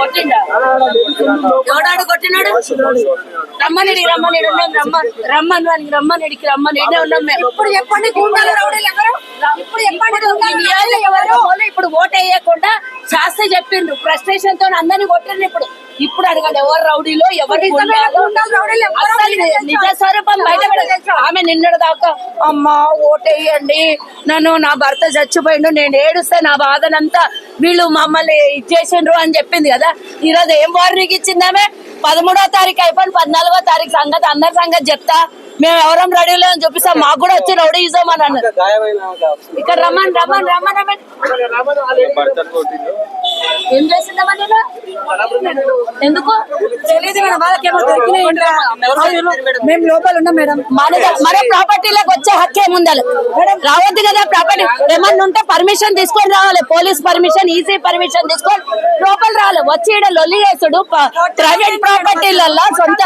కొట్టిండా? ఎవడాడు కొట్టినాడు? రమ్మని రమ్మని ఉన్నాం రమ్మ రమ్మని వానికి రమ్మని ఇడికి రమ్మని ఇడే ఉన్నాం మేము. ఇప్పుడు చెప్పండి గుండాలు రౌడీలు ఎవరు? ఇప్పుడు చెప్పండి ఎవరు? ఇప్పుడు ఓట్ వేయకుండా శాస్త్రి చెప్పిండ్రు. ఫ్రస్ట్రేషన్తో అందరినీ కొట్టిండ్రు ఇప్పుడు. ఇప్పుడు అడగండి ఎవరు రౌడీలో ఎవరు గుండాలు? అసలు నిజ స్వరూపం బయట ఆమె నిన్నటి దాకా అమ్మా ఓటేయండి. నన్ను నా భర్త చచ్చిపోయిండు నేను ఏడుస్తే నా బాధనంతా వీళ్ళు మమ్మల్ని ఇచ్చేసిండ్రు అని చెప్పింది కదా. ఈ రోజు ఏం వార్నింగ్ ఇచ్చిందామే పదమూడో తారీఖు అయిపోయింది పద్నాలుగో తారీఖు సంగతి అందరి సంగతి చెప్తా. మేము ఎవరం రెడీలో అని చూపిస్తాం మాకు కూడా వచ్చి రౌడీ ఇస్తాం అని అన్నారు. ఇక్కడ రమ్మని రమ్మని రమ్మని రమ్మని ఏం చేసిందమ్మా నేను ఎందుకు? తెలియదు వాళ్ళకేమో దొరికినాయి ఇంట్లో. మేము లోపల ఉన్నాం మేడం. మన ప్రాపర్టీలోకి వచ్చే హక్కే ముందలు రావద్దు కదా ప్రాపర్టీ. ఏమన్నా ఉంటే పర్మిషన్ తీసుకొని రావాలి. పోలీస్ పర్మిషన్ ఈసీ పర్మిషన్ తీసుకొని లోపల రావాలి. వచ్చి లొల్లి చేసుడు ప్రైవేట్ ప్రాపర్టీలలో సొంత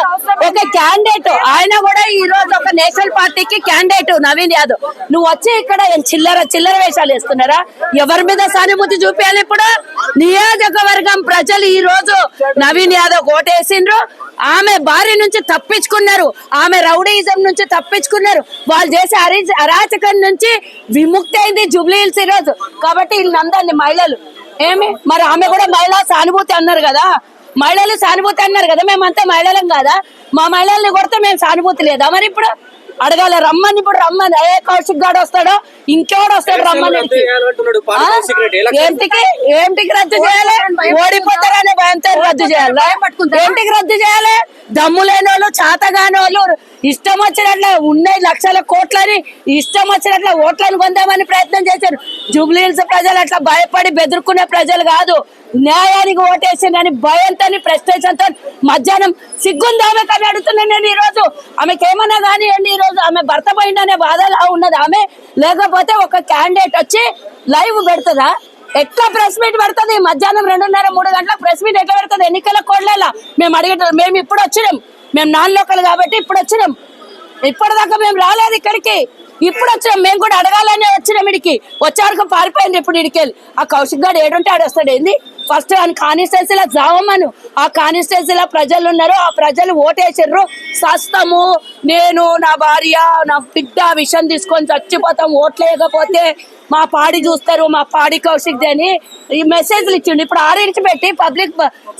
ఒక క్యాండిడేట్. ఆయన కూడా ఈ రోజు ఒక నేషనల్ పార్టీకి క్యాండిడేట్ నవీన్ యాదవ్. నువ్వు వచ్చి ఇక్కడ చిల్లర చిల్లర వేషాలు వేస్తున్నారా? ఎవరి మీద సానుభూతి చూపించాలి ఇప్పుడు? నియోజకవర్గం ప్రజలు ఈ రోజు నవీన్ యాదవ్ ఓటేసిండ్రు. ఆమె భార్య నుంచి తప్పించుకున్నారు. ఆమె రౌడీయిజం నుంచి తప్పించుకున్నారు. వాళ్ళు చేసే అరి అరాచకం నుంచి విముక్తి అయింది జూబ్లీ హిల్స్ ఈ రోజు. కాబట్టి వీళ్ళందరినీ మహిళలు. ఏమి? మరి ఆమె కూడా మహిళా సానుభూతి అన్నారు కదా? మహిళలు సానుభూతి అన్నారు కదా? మేమంతా మహిళలం కదా? మా మహిళల్ని కొడితే మేము సానుభూతి లేదా? మరి ఇప్పుడు అడగాల రమ్మని ఇప్పుడు రమ్మని. ఏ కౌశిక్ గాడు వస్తాడో? ఇంకెవడు వస్తాడు రమ్మని? ఏంటికి? ఏంటికి రద్దు చేయాలి? ఓడిపోతారనే భయంతో రద్దు చేయాలి? ఏంటికి రద్దు చేయాలి? దమ్ము లేని వాళ్ళు చాతగాని వాళ్ళు ఇష్టం వచ్చినట్ల ఉన్నాయి లక్షల కోట్లని ఇష్టం వచ్చినట్ల ఓట్లను పొందామని ప్రయత్నం చేశారు. జూబ్లీహిల్స్ ప్రజలు అట్లా భయపడి బెదురుకునే ప్రజలు కాదు. న్యాయానికి ఓటేసిందని భయంతో ప్రశ్నించడంతో మధ్యాహ్నం సిగ్గుంది ఆమె కానీ అడుగుతున్నాను నేను ఈ రోజు ఆమెకి ఏమన్నా కానివ్వండి ఈ రోజు? ఆమె భర్త పోయిందనే బాధలా ఉన్నది? ఆమె లేకపోతే ఒక క్యాండిడేట్ వచ్చి లైవ్ పెడుతుందా? ఎట్లా ప్రెస్ మీట్ పెడుతుంది? మధ్యాహ్నం రెండున్నర మూడు గంటల ప్రెస్ మీట్ ఎట్లా పెడుతుంది? ఎన్నికల కోడ్లేలా? మేము అడిగే మేము ఇప్పుడు వచ్చినాం. మేము నాన్ లోకల్ కాబట్టి ఇప్పుడు వచ్చినాం. ఇప్పటిదాకా మేము రాలేదు ఇక్కడికి. ఇప్పుడు వచ్చినాం మేము కూడా అడగాలనే వచ్చినాం ఇడికి. వచ్చాక పారిపోయింది ఇప్పుడు ఇడికెళ్ళి ఆ కౌశిక్ గారు ఏడుంటే ఆడొస్తాడు ఏంది? ఫస్ట్ ఆయన కాన్స్టిట్యున్సీలో జావమ్మను. ఆ కాన్స్టిట్యున్సీలో ప్రజలు ఉన్నారు ఆ ప్రజలు ఓటేసారు సస్తము నేను నా భార్య నా బిడ్డ విషయం తీసుకొని చచ్చిపోతాం ఓట్లేయకపోతే మా పాడి చూస్తారు మా పాడి కౌశిక్ అని ఈ మెసేజ్లు ఇచ్చిండు. ఇప్పుడు ఆడించి పెట్టి పబ్లిక్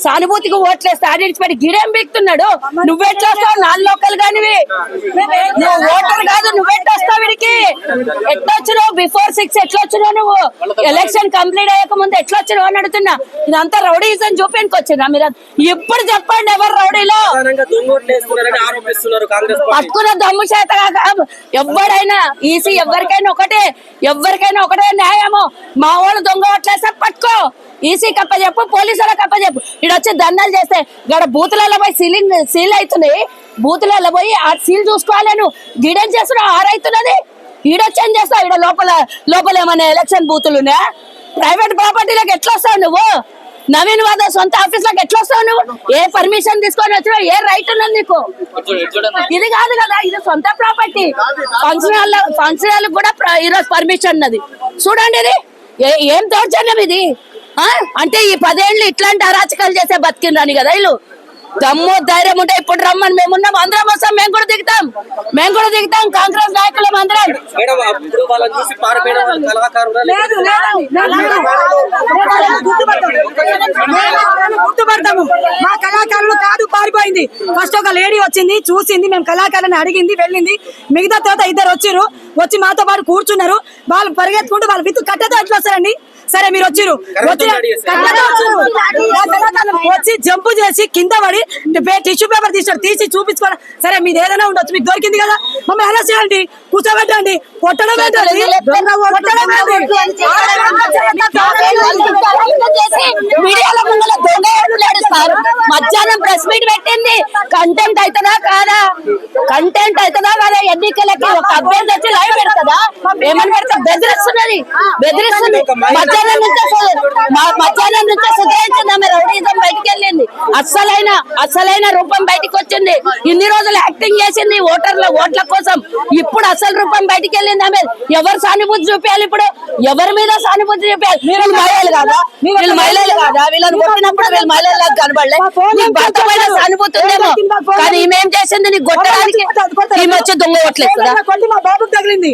సానుభూతికి ఓట్లేస్తే ఆడించి పెట్టి గిడేం బిక్తున్నాడు నువ్వెట్లా వస్తావు నాన్ లోకల్ గానివి. నువ్వు ఓటర్ కాదు నువ్వెట్లా వస్తావు వీడికి? ఎట్లా వచ్చినావు బిఫోర్ సిక్స్ ఎట్లా వచ్చినావు నువ్వు? ఎలక్షన్ కంప్లీట్ అయ్యక ముందు ఎట్లా వచ్చినావు అని అడుగుతున్నా. ఇదంతా రౌడీజం చూపించుకు వచ్చినా మీరు ఇప్పుడు చెప్పండి ఎవరు రౌడీలో? పట్టుకున్న దమ్ము చేత కాక ఎవరైనా ఈసీ ఎవరికైనా ఒకటే ఎవరికైనా ఒకటే న్యాయము. మా వాళ్ళు దొంగ ఓట్లేస్తే పట్టుకో. ఈసీ కప్ప చెప్పు పోలీసుల కప్ప చెప్పు ఇక్కడ వచ్చి దండాలు చేస్తే ఇక్కడ బూతులలో పోయి సీలింగ్ సీల్ అవుతుంది బూతులలో పోయి ఆ సీల్ చూసుకోవాలి నువ్వు గిడేం చేస్తున్నావు ఆరైతున్నది. ఈడ ఏం చేస్తావు? ఈడ లోపల లోపల ఏమైనా ఎలక్షన్ బూతులు ఉన్నాయా? ప్రైవేట్ ప్రాపర్టీలకు ఎట్లా వస్తావు నువ్వు? నవీన్ వాద సొంత ఆఫీస్లకు ఎట్లా వస్తావు నువ్వు? ఏ పర్మిషన్ తీసుకొని వచ్చినావు? ఏ రైట్ ఉన్నది నీకు? ఇది కాదు కదా ఇది సొంత property function hall function hall కూడా ఈరోజు పర్మిషన్ ఉన్నది. చూడండి ఇది. ఏం దౌర్జన్యం ఇది? ఆ? అంటే ఈ పదేళ్ళు ఇట్లాంటి అరాచకాలు చేసే బతికిందని కదా వీళ్ళు. దమ్ము ధైర్యం ఉంటే ఇప్పుడు రమ్మని మేమున్నాం అందరం వస్తాం మేము కూడా దిగుతాం మేము కూడా దిగుతాం కాంగ్రెస్ నాయకులం అందరం మేడం అప్పుడు వాళ్ళని చూసి పారిపోయిన వాళ్ళు కళాకారులు లేదు లేదండి గుర్తుపడతాము మా కళాకారులు కాదు పారిపోయింది ఫస్ట్ ఒక లేడీ వచ్చింది చూసింది మేము కళాకారులను అడిగింది వెళ్ళింది మిగతా తర్వాత ఇద్దరు వచ్చిర్రు వచ్చి మాతో పాటు కూర్చున్నారు వాళ్ళు పరిగెత్తుకుంటూ వాళ్ళు విత్ కట్టతో ఎట్లా వస్తారండి సరే మీరు వచ్చిర్రు. వచ్చి జంపు చేసి కింద పడి టిష్యూ పేపర్ తీసారు తీసి చూపించుకోవడం సరే మీది ఏదైనా ఉండొచ్చు మీకు దొరికింది కదా. మమ్మల్ని అరెస్ట్ చేయండి కూర్చోబెట్టండి కొట్టడం ఏంటండి దొంగ కొట్టడం ఏంటి? మీడియాల ముందర దొంగ ఏడు లేడు సార్ మధ్యాహ్నం పెట్టింది. కంటెంట్ అవుతుందా కాదా? కంటెంట్ అవుతుందా కాదా? ఎన్నికలకి ఒక అభ్యర్థి వచ్చి లైవ్ పెడతదా? ఏమని పెడతా? బెదిరిస్తున్నది. బెదిరిస్తుంది మధ్యాహ్నం నుంచే మధ్యాహ్నం నుంచే సుధరించింది ఆమె రౌడీజం బయటికి వెళ్ళింది అస్సలైన అసలైన రూపం బయటికి వచ్చింది ఇన్ని రోజులు యాక్టింగ్ చేసింది ఓటర్ల ఓట్ల కోసం. ఇప్పుడు అసలు రూపం బయటికి వెళ్ళింది ఆమె. ఎవరు సానుభూతి చూపించాలి ఇప్పుడు? ఎవరి మీద సానుభూతి చూపించాలి వీళ్ళు మహిళలు కాదా? వీళ్ళు మహిళలు కాదా? వీళ్ళని కొట్టినప్పుడు వీళ్ళు మహిళలు కనబడలే. నీకు భర్త పైన సానుభూతి ఉందేమో కానీ ఈమె ఏం చేసింది? నీకు కొట్టడానికి ఈమె వచ్చి దొంగ ఓట్లేస్తుందా కొట్టి మా బాబుకి తగిలింది.